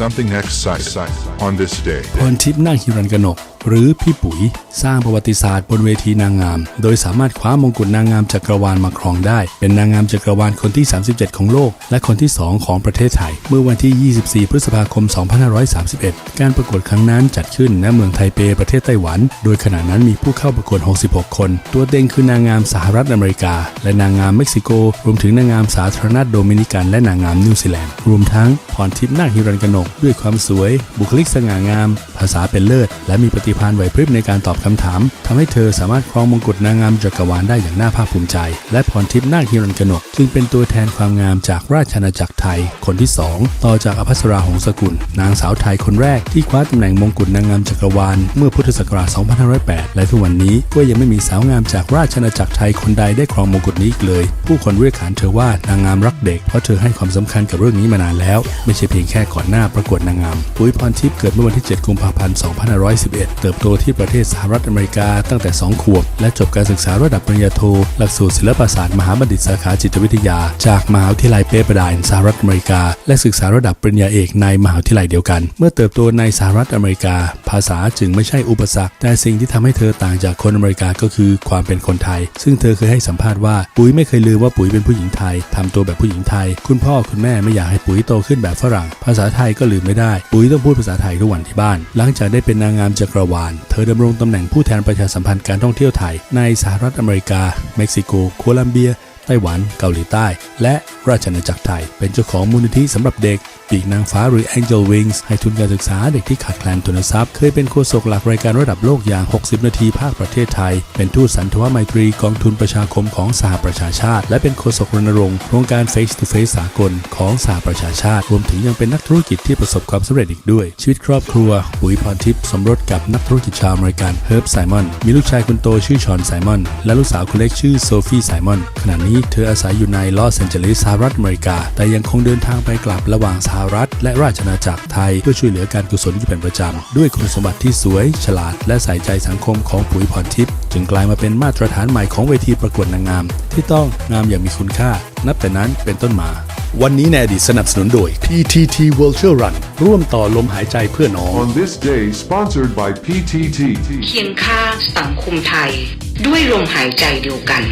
something exciting on this day. พรทิพย์นาคฮิรันกนก หรือพี่ปุ๋ยสร้างประวัติศาสตร์บนเวทีนางงาม โดยสามารถคว้ามงกุฎนางงามจักรวาลมาครองได้ เป็นนางงามจักรวาลคนที่ 37 ของโลก และคนที่ 2 ของประเทศไทย เมื่อวันที่ 24 พฤษภาคม 2531 การประกวดครั้งนั้นจัดขึ้นณเมืองไทเปประเทศไต้หวัน โดยขณะนั้นมีผู้เข้าประกวด 66 คน ตัวเต็งคือนางงามสหรัฐอเมริกา และนางงามเม็กซิโก รวมถึงนางงามสาธารณรัฐโดมินิกันและนางงามนิวซีแลนด์รวมทั้งพรทิพย์นาคฮิรันกนกด้วยความสวย บุคลิกสง่างาม ภาษาเป็นเลิศ และมีปฏิภาณไหวพริบในการตอบคำถามทำให้เธอสามารถครองมงกุฎนางงามจักรวาลได้อย่างน่าภาคภูมิใจ และพรทิพย์นาคฮิรันกนกจึงเป็นตัวแทนความงามจากราชอาณาจักรไทย คนที่สองต่อจากอภัสราหงสกุล นางสาวไทยคนแรกที่คว้าตำแหน่งมงกุฎนางงามจักรวาลเมื่อพุทธศักราช 2508 และทุกวันนี้ก็ยังไม่มีสาวงามจากราชอาณาจักรไทยคนใดได้ครองมงกุฎนี้อีกเลย ผู้คนเรียกขานเธอว่านางงามรักเด็กเพราะเธอให้ความสำคัญกับเรื่องนี้มานานแล้ว ไม่ใช่เพียงแค่ก่อนหน้าประกวดนางงามปุ้ยพรทิพย์เกิดเมื่อวันที่ 7 กุมภาพันธ์ 2511เติบโตที่ประเทศสหรัฐอเมริกาตั้งแต่ 2 ขวบ และจบการศึกษาระดับปริญญาโท หลักสูตรศิลปศาสตร์มหาบัณฑิตสาขาจิตวิทยา จากมหาวิทยาลัยเปเปอร์ไดน์สหรัฐอเมริกา และศึกษาระดับปริญญาเอกในมหาวิทยาลัยเดียวกัน เมื่อเติบโตในสหรัฐอเมริกา ภาษาจึงไม่ใช่อุปสรรค แต่สิ่งที่ทำให้เธอต่างจากคนอเมริกาก็คือความเป็นคนไทย ซึ่งเธอเคยให้สัมภาษณ์ว่าปุ๋ยไม่เคยลืมว่าปุ๋ยเป็นผู้หญิงไทยทำตัวแบบผู้หญิงไทย คุณพ่อคุณแม่ไม่อยากให้ปุ๋ยโตขึ้นแบบฝรั่ง ภาษาไทยก็ลืมไม่ได้ ปุ๋ยต้องพูดภาษาไทยทุกวันที่บ้าน หลังจากได้เป็นนางงามจักรวาน เธอดำรงตำแหน่งผู้แทนประชาสัมพันธ์การท่องเที่ยวไทย ในสหรัฐอเมริกา เม็กซิโก โคลัมเบีย ไต้หวัน เกาหลีใต้ และราชอาณาจักรไทย เป็นเจ้าของมูลนิธิสำหรับเด็กปีกนางฟ้าหรือ Angel Wings ให้ทุนการศึกษาเด็กที่ขาดแคลนทุนทรัพย์ เคยเป็นโฆษกหลักรายการระดับโลกอย่าง 60 นาทีภาคประเทศไทย เป็นทูตสันทวไมตรีกองทุนประชาคมของสหประชาชาติ และเป็นโฆษกรณรงค์โครงการ Face to Face สากลของสหประชาชาติ รวมถึงยังเป็นนักธุรกิจที่ประสบความสำเร็จอีกด้วย ชีวิตครอบครัวปุ๋ยพรทิพย์สมรสกับนักธุรกิจชาวอเมริกันเฮิร์บไซมอนมีลูกชายคนโตชื่อชอนไซมอนและลูกสาวคนเล็กชื่อโซฟีไซมอนขณะนี้เธออาศัยอยู่ในลอสแอนเจลิสสหรัฐอเมริกา แต่ยังคงเดินทางไปกลับระหว่างสหรัฐ และราชอาณาจักรไทยเพื่อช่วยเหลือการกุศลอยู่เป็นประจำ ด้วยคุณสมบัติที่สวย ฉลาด และใส่ใจสังคมของปุ๋ยพรทิพย์จึงกลายมาเป็นมาตรฐานใหม่ของเวทีประกวดนางงาม ที่ต้องงามอย่างมีคุณค่า นับแต่นั้นเป็นต้นมา วันนี้ในอดีตสนับสนุนโดย PTT Virtual Run ร่วมต่อลมหายใจเพื่อน้อง On this day, sponsored by PTT. เคียงข้างสังคมไทย ด้วยลมหายใจเดียวกัน